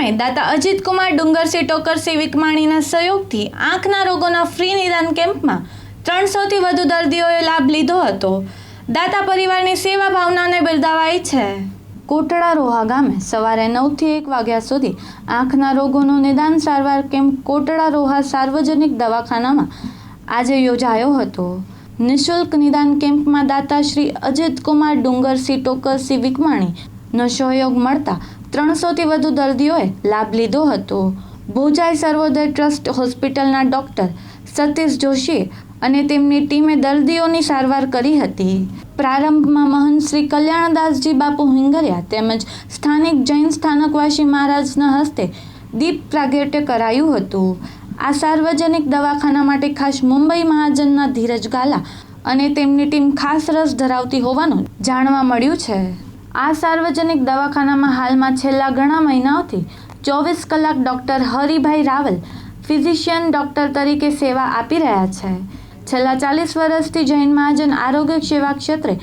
સામે દાતા અજીતકુમાર ડુંગર ડુંગરસી ટોકરસી વિકમાણીના સહયોગથી આંખના રોગોના ફ્રી નિદાન કેમ્પમાં ત્રણસોથી વધુ દર્દીઓએ લાભ લીધો હતો. દાતા પરિવારની સેવા ભાવનાને બિરદાવાઈ છે. કોટડા રોહા ગામે સવારે નવથી એક વાગ્યા સુધી આંખના રોગોનો નિદાન સારવાર કેમ્પ કોટડા રોહા સાર્વજનિક દવાખાનામાં આજે યોજાયો હતો. નિઃશુલ્ક નિદાન કેમ્પમાં દાતા શ્રી અજીત કુમાર ડુંગરસી ટોકરસી વિકમાણીનો સહયોગ મળતા ત્રણસોથી વધુ દર્દીઓએ લાભ લીધો હતો. ભોજાઈ સર્વોદય ટ્રસ્ટ હોસ્પિટલના ડૉક્ટર સતીશ જોશીએ અને તેમની ટીમે દર્દીઓની સારવાર કરી હતી. પ્રારંભમાં મહંત કલ્યાણદાસજી બાપુ હિંગરિયા તેમજ સ્થાનિક જૈન સ્થાનકવાસી મહારાજના હસ્તે દીપ પ્રાગટ્ય કરાયું હતું. આ સાર્વજનિક દવાખાના માટે ખાસ મુંબઈ મહાજનના ધીરજ ગાલા અને તેમની ટીમ ખાસ રસ ધરાવતી હોવાનું જાણવા મળ્યું છે. આ સાર્વજનિક દવાખાનામાં હાલમાં છેલ્લા ઘણા મહિનાઓથી ચોવીસ કલાક doctor Haribhai Raval physician doctor તરીકે સેવા આપી રહ્યા છે. છેલ્લા ચાલીસ વર્ષથી જૈન મહાજન આરોગ્ય સેવા ક્ષેત્રે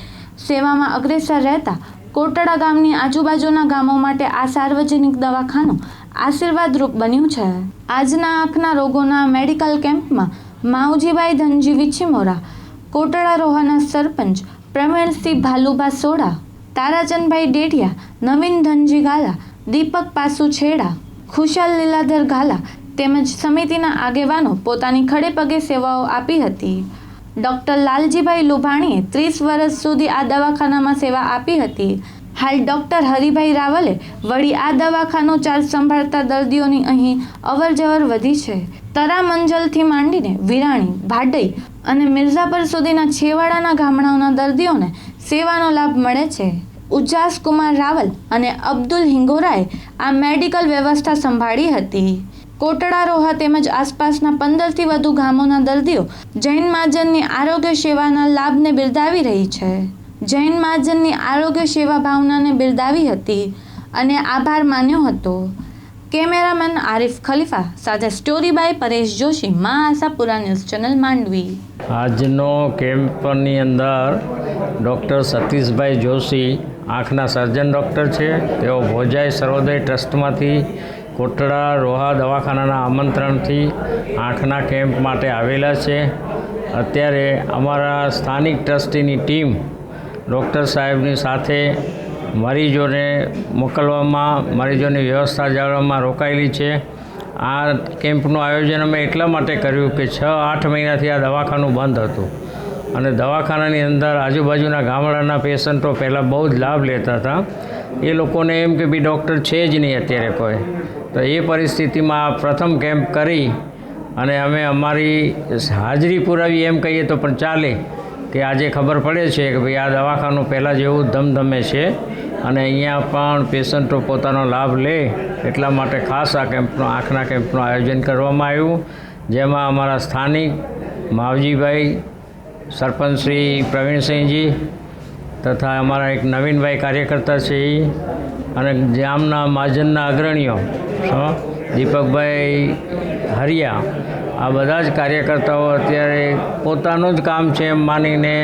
સેવામાં અગ્રેસર રહેતા કોટડા ગામની આજુબાજુના ગામો માટે આ સાર્વજનિક દવાખાનું આશીર્વાદરૂપ બન્યું છે. આજના આંખના રોગોના મેડિકલ કેમ્પમાં માવજીભાઈ ધનજી વિછીમોરા કોટડા રોહાના સરપંચ, પ્રવીણસિંહ ભાલુભા સોડા તારાચંદભાઈ ડેઢિયા નવીન ધનજી ગાલા, દીપક પાસુ છેડા, ખુશાલ લીલાધર ગાલા તેમજ સમિતિના આગેવાનો પોતાની ખડે પગે સેવાઓ આપી હતી. ડૉક્ટર લાલજીભાઈ લુભાણીએ ત્રીસ વર્ષ સુધી આ દવાખાનામાં સેવા આપી હતી. હાલ ડૉક્ટર હરિભાઈ રાવલે વળી આ દવાખાનો ચાર્જ સંભાળતા દર્દીઓની અહીં અવરજવર વધી છે. તરા મંજલથી માંડીને વિરાણી, ભાડઈ અને મિર્ઝાપર સુધીના છેવાડાના ગામડાઓના દર્દીઓને સેવાનો લાભ મળે છે. ઉજાસ કુમાર રાવલ અને અબ્દુલ હિંગોરાએ આ મેડિકલ વ્યવસ્થા સંભાળી હતી. કોટડા રોહા તેમજ આસપાસના પંદરથી વધુ ગામોના દર્દીઓ જૈન મહાજનની આરોગ્ય સેવાના લાભને બિરદાવી રહી છે. જૈન મહાજનની આરોગ્ય સેવા ભાવનાને બિરદાવી હતી અને આભાર માન્યો હતો. કેમેરામેન આરિફ ખલીફા, સાથે સ્ટોરી બાય પરેશ જોશી, મા આશાપુરા ન્યૂઝ ચેનલ, માંડવી. આજનો કેમ્પની અંદર ડૉક્ટર સતીશભાઈ જોશી આંખના સર્જન ડૉક્ટર છે. તેઓ ભોજાઈ સર્વોદય ટ્રસ્ટમાંથી કોટડા રોહા દવાખાનાના આમંત્રણથી આંખના કેમ્પ માટે આવેલા છે. અત્યારે અમારા સ્થાનિક ટ્રસ્ટીની ટીમ ડૉક્ટર સાહેબની સાથે મરીજોને મોકલવામાં, મરીજોની વ્યવસ્થા જાળવવામાં રોકાયેલી છે. આ કેમ્પનું આયોજન અમે એટલા માટે કર્યું કે છ આઠ મહિનાથી આ દવાખાનું બંધ હતું. અને દવાખાનાની અંદર આજુબાજુના ગામડાના પેશન્ટો પહેલાં બહુ જ લાભ લેતા હતા. એ લોકોને એમ કે બી ડૉક્ટર છે જ નહીં અત્યારે કોઈ. તો એ પરિસ્થિતિમાં આ પ્રથમ કેમ્પ કરી અને અમે અમારી હાજરી પુરાવી એમ કહીએ તો પણ ચાલે કે આજે ખબર પડે છે કે ભાઈ આ દવાખાનું પહેલાં જેવું ધમધમે છે અને અહીંયા પણ પેશન્ટો પોતાનો લાભ લે એટલા માટે ખાસ આ કેમ્પનું, આંખના કેમ્પનું આયોજન કરવામાં આવ્યું. જેમાં અમારા સ્થાનિક માવજીભાઈ સરપંચ શ્રી પ્રવીણસિંહજી તથા અમારા એક નવીનભાઈ કાર્યકર્તા છે એ અને જામના મહાજનના અગ્રણીઓ દીપકભાઈ હરિયા, આ બધા જ કાર્યકર્તાઓ અત્યારે પોતાનું જ કામ છે એમ માનીને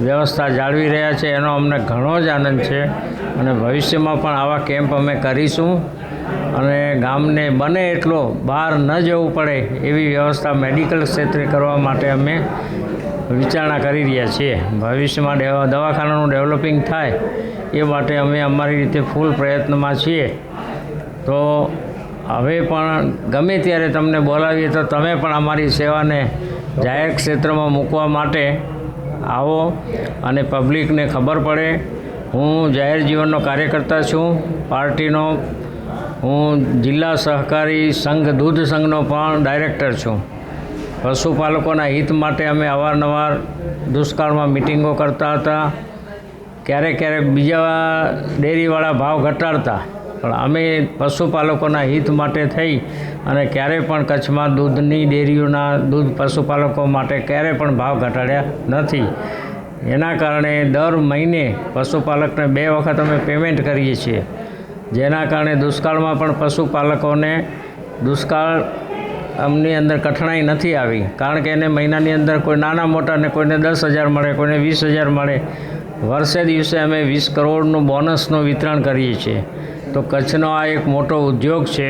વ્યવસ્થા જાળવી રહ્યા છે. એનો અમને ઘણો જ આનંદ છે અને ભવિષ્યમાં પણ આવા કેમ્પ અમે કરીશું. અને ગામને બને એટલો બહાર ન જવું પડે એવી વ્યવસ્થા મેડિકલ ક્ષેત્રે કરવા માટે અમે વિચારણા કરી રહ્યા છીએ. ભવિષ્યમાં દવાખાનાનું ડેવલપિંગ થાય એ માટે અમે અમારી રીતે ફૂલ પ્રયત્નમાં છીએ. તો હવે પણ ગમે ત્યારે તમને બોલાવીએ તો તમે પણ અમારી સેવાને જાહેર ક્ષેત્રમાં મૂકવા માટે આવો અને પબ્લિકને ખબર પડે. હું જાહેર જીવનનો કાર્યકર્તા છું. પાર્ટીનો હું જિલ્લા સહકારી સંઘ, દૂધ સંઘનો પણ ડાયરેક્ટર છું. પશુપાલકોના હિત માટે અમે અવારનવાર દુષ્કાળમાં મિટિંગો કરતા હતા. ક્યારેક ક્યારેક બીજા ડેરીવાળા ભાવ ઘટાડતા. પણ અમે પશુપાલકોના હિત માટે થઈ અને ક્યારેય પણ કચ્છમાં દૂધની ડેરીઓના દૂધ પશુપાલકો માટે ક્યારેય પણ ભાવ ઘટાડ્યા નથી. એના કારણે દર મહિને પશુપાલકને બે વખત અમે પેમેન્ટ કરીએ છીએ. જેના કારણે દુષ્કાળમાં પણ પશુપાલકોને દુષ્કાળ અમની અંદર કઠણાઈ નથી આવી. કારણ કે એને મહિનાની અંદર કોઈ નાના મોટાને કોઈને દસ હજાર મળે, કોઈને વીસ હજાર મળે. વર્ષે દિવસે અમે વીસ કરોડનું બોનસનું વિતરણ કરીએ છીએ. તો કચ્છનો આ એક મોટો ઉદ્યોગ છે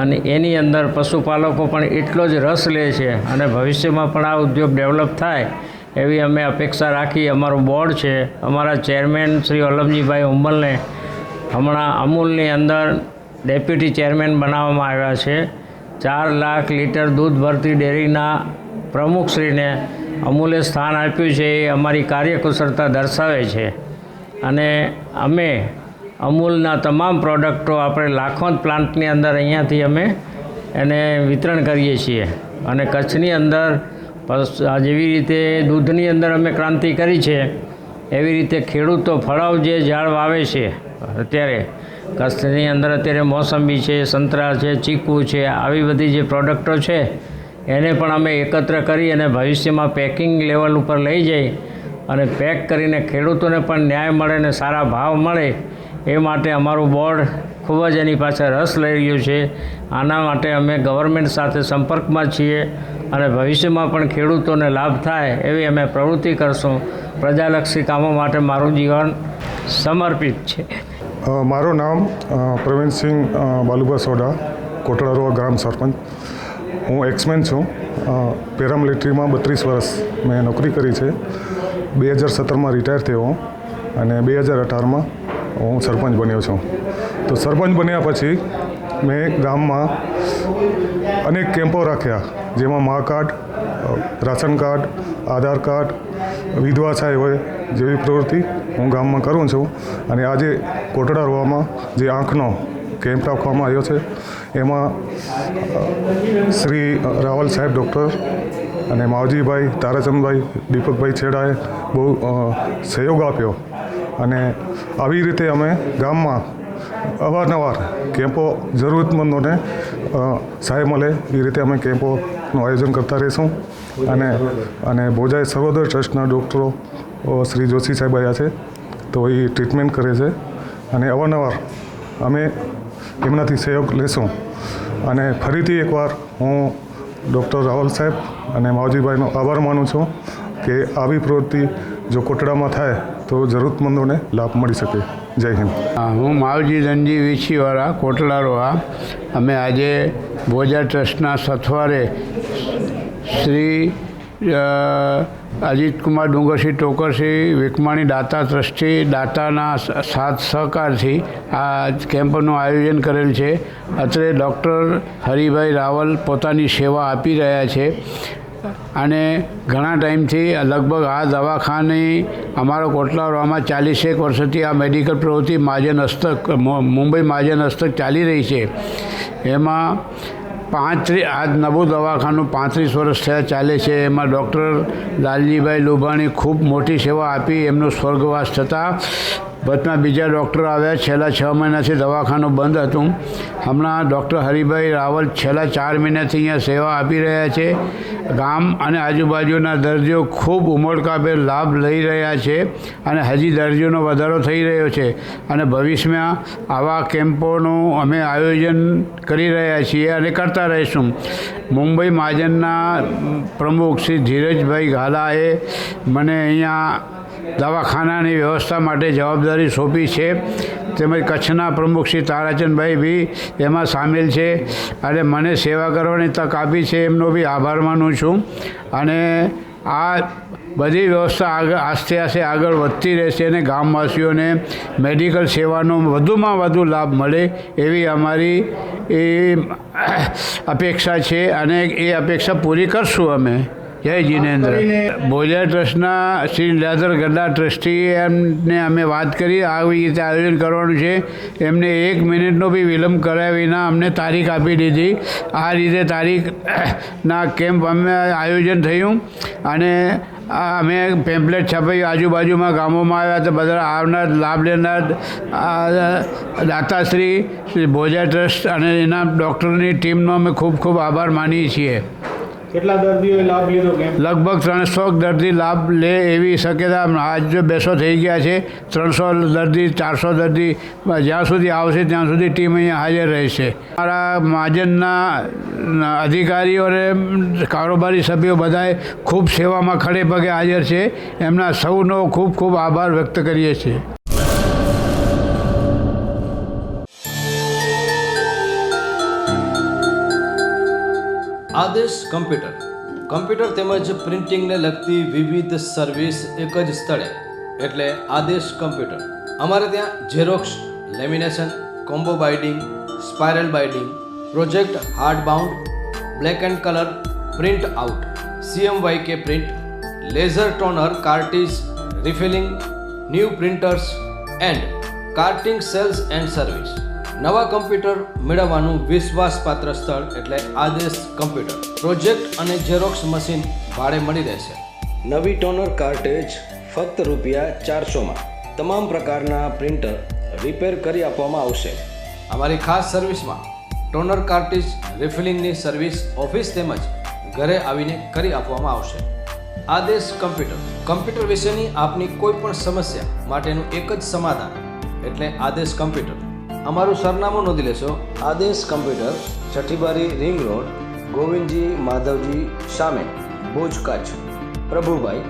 અને એની અંદર પશુપાલકો પણ એટલો જ રસ લે છે અને ભવિષ્યમાં પણ આ ઉદ્યોગ ડેવલપ થાય એવી અમે અપેક્ષા રાખી અમારું બોર્ડ છે. અમારા ચેરમેન શ્રી વલ્લભજીભાઈ હુંબલને હમણાં અમૂલની અંદર ડેપ્યુટી ચેરમેન બનાવવામાં આવ્યા છે. ચાર લાખ લીટર દૂધ ભરતી ડેરીના પ્રમુખશ્રીને અમૂલે સ્થાન આપ્યું છે એ અમારી કાર્યકુશળતા દર્શાવે છે. અને અમે અમૂલના તમામ પ્રોડક્ટો આપણે લાખોંત પ્લાન્ટની અંદર અહીંયાથી અમે એને વિતરણ કરીએ છીએ. અને કચ્છની અંદર જેવી રીતે દૂધની અંદર અમે ક્રાંતિ કરી છે, એવી રીતે ખેડૂતો ફળાવ જે ઝાડ વાવે છે અત્યારે કચ્છની અંદર અત્યારે મોસંબી છે, સંતરા છે, ચીકુ છે, આવી બધી જે પ્રોડક્ટો છે, એને પણ અમે એકત્ર કરી અને ભવિષ્યમાં પેકિંગ લેવલ ઉપર લઈ જઈ અને પેક કરીને ખેડૂતોને પણ ન્યાય મળે અને સારા ભાવ મળે એ માટે અમારું બોર્ડ ખૂબ જ એની પાછળ રસ લઈ રહ્યું છે. આના માટે અમે ગવર્મેન્ટ સાથે સંપર્કમાં છીએ અને ભવિષ્યમાં પણ ખેડૂતોને લાભ થાય એવી અમે પ્રવૃત્તિ કરશું. પ્રજાલક્ષી કામો માટે મારું જીવન સમર્પિત છે. મારું નામ પ્રવીણસિંહ બાલુભા સોડા કોટડારોવા ગ્રામ સરપંચ. હું એક્સમેન છું. પેરામિલિટરીમાં બત્રીસ વર્ષ મેં નોકરી કરી છે. બે હજાર સત્તરમાં રિટાયર થયો અને બે હજાર અઢારમાં હું સરપંચ બન્યો છું. તો સરપંચ બન્યા પછી મેં ગામમાં અનેક કેમ્પો રાખ્યા, જેમાં Maa card ration card, Aadhaar card વિધવા સહાય હોય, જેવી પ્રવૃત્તિ હું ગામમાં કરું છું. અને આજે કોટડા રોવામાં જે આંખનો કેમ્પ રાખવામાં આવ્યો છે, એમાં શ્રી રાવલ સાહેબ ડૉક્ટર અને માવજીભાઈ, તારાચંદભાઈ, દીપકભાઈ છેડાએ બહુ સહયોગ આપ્યો. અને આવી રીતે અમે ગામમાં અવારનવાર કેમ્પો જરૂરતમંદોને સહાય મળે, એ રીતે અમે કેમ્પોનું આયોજન કરતા રહીશું. અને અને ભોજાઈ સર્વોદય ટ્રસ્ટના ડૉક્ટરો શ્રી જોશી સાહેબ આવ્યા છે તો એ ટ્રીટમેન્ટ કરે છે. અને અવારનવાર અમે એમનાથી સહયોગ લેશું. અને ફરીથી એકવાર હું ડૉક્ટર રાહુલ સાહેબ અને માવજીભાઈનો આભાર માનું છું કે આવી પ્રવૃત્તિ જો કોટડામાં થાય તો જરૂરતમંદોને લાભ મળી શકે. જય હિન્દ. હા, માવજી રણજી વીછીવાળા કોટલા રોહા અમે આજે ભોજા ટ્રસ્ટના સથવારે શ્રી અજીતકુમાર ડુંગરસિંહ ટોકરસિંહ, વિકમાણી દાતા ટ્રસ્ટી, દાતાના સાથ સહકારથી આ કેમ્પનું આયોજન કરેલ છે. અત્રે ડૉક્ટર હરિભાઈ રાવલ પોતાની સેવા આપી રહ્યા છે. અને ઘણા ટાઈમથી લગભગ આ દવાખાની અમારા કોટલાવામાં ચાલીસેક વર્ષથી આ મેડિકલ પ્રવૃત્તિ મહાજન હસ્તક મુંબઈ મહાજન હસ્તક ચાલી રહી છે. એમાં પાંત્રી આ નવું દવાખાનું પાંત્રીસ વર્ષ થયા ચાલે છે. એમાં ડૉક્ટર લાલજીભાઈ લોભાણી ખૂબ મોટી સેવા આપી. એમનો સ્વર્ગવાસ થતાં વચમાં બીજા ડૉક્ટર આવ્યા. છેલ્લા છ મહિનાથી દવાખાનું બંધ હતું. હમણાં ડૉક્ટર હરિભાઈ રાવલ છેલ્લા ચાર મહિનાથી અહીંયા સેવા આપી રહ્યા છે. ગામ અને આજુબાજુના દર્દીઓ ખૂબ ઉમળકાભેર લાભ લઈ રહ્યા છે અને હજી દર્દીઓનો વધારો થઈ રહ્યો છે. અને ભવિષ્યમાં આવા કેમ્પોનું અમે આયોજન કરી રહ્યા છીએ અને કરતા રહીશું. મુંબઈ મહાજનના પ્રમુખ શ્રી ધીરજભાઈ ઘાલાએ મને અહીંયા દવાખાનાની વ્યવસ્થા માટે જવાબદારી સોંપી છે. તેમજ કચ્છના પ્રમુખ શ્રી તારાચંદભાઈ બી એમાં સામેલ છે અને મને સેવા કરવાની તક આપી છે, એમનો બી આભાર માનું છું. અને આ બધી વ્યવસ્થા આગળ આસ્તે આસ્તે આગળ વધતી રહેશે અને ગામવાસીઓને મેડિકલ સેવાનો વધુમાં વધુ લાભ મળે એવી અમારી એ અપેક્ષા છે અને એ અપેક્ષા પૂરી કરશું અમે. જય જીનેન્દ્ર. ભોજા ટ્રસ્ટના શ્રી લીલાધર ગઢા ટ્રસ્ટી એમને અમે વાત કરી આવી રીતે આયોજન કરવાનું છે. એમને એક મિનિટનો બી વિલંબ કર્યા વિના અમને તારીખ આપી દીધી. આ રીતે તારીખના કેમ્પ અમે આયોજન થયું અને અમે પેમ્પલેટ છપાઈ. આજુબાજુમાં ગામોમાં આવ્યા તો બધા આવનાર લાભ લેનાર દાતાશ્રી શ્રી ભોજા ટ્રસ્ટ અને એના ડૉક્ટરની ટીમનો અમે ખૂબ ખૂબ આભાર માનીએ છીએ. કેટલા દર્દીઓએ લાભ લીધો લગભગ ત્રણસો દર્દી લાભ લે એવી શક્યતા આજ બેસો થઈ ગયા છે, ત્રણસો દર્દી, ચારસો દર્દી, જ્યાં સુધી આવશે ત્યાં સુધી ટીમ અહીંયા હાજર રહેશે. મારા મહાજનના અધિકારીઓ અને કારોબારી સભ્યો બધાએ ખૂબ સેવામાં ખડે પગે હાજર છે. એમના સૌનો ખૂબ ખૂબ આભાર વ્યક્ત કરીએ છીએ. આદેશ કમ્પ્યુટર. કમ્પ્યુટર તેમજ પ્રિન્ટિંગને લગતી વિવિધ સર્વિસ એક જ સ્થળે, એટલે આદેશ કમ્પ્યુટર. અમારે ત્યાં xerox lamination, combo binding, spiral binding, project hard bound, black and colour, print out CMY K print, laser toner cartridge refilling, new printers, and cartridge sales and service. નવા કમ્પ્યુટર મેળવવાનું વિશ્વાસપાત્ર સ્થળ એટલે આદેશ કમ્પ્યુટર. પ્રોજેક્ટ અને xerox machine ભાડે મળી રહેશે. નવી ટોનર કાર્ટેજ ફક્ત રૂપિયા ચારસોમાં. તમામ પ્રકારના પ્રિન્ટર રિપેર કરી આપવામાં આવશે. અમારી ખાસ સર્વિસમાં ટોનર કાર્ટેજ રિફિલિંગની સર્વિસ ઓફિસ તેમજ ઘરે આવીને કરી આપવામાં આવશે. આદેશ કમ્પ્યુટર. કમ્પ્યુટર વિશેની આપની કોઈ પણ સમસ્યા માટેનું એક જ સમાધાન એટલે આદેશ કમ્પ્યુટર. અમારું સરનામું નોંધી લેશો. Aadesh computer Chhathibari ring road, Govindji Madhavji સામે, Bhuj Kutch Prabhubhai,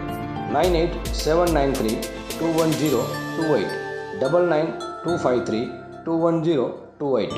nine eight seven nine three two one zero two eight double nine two five three two one zero two eight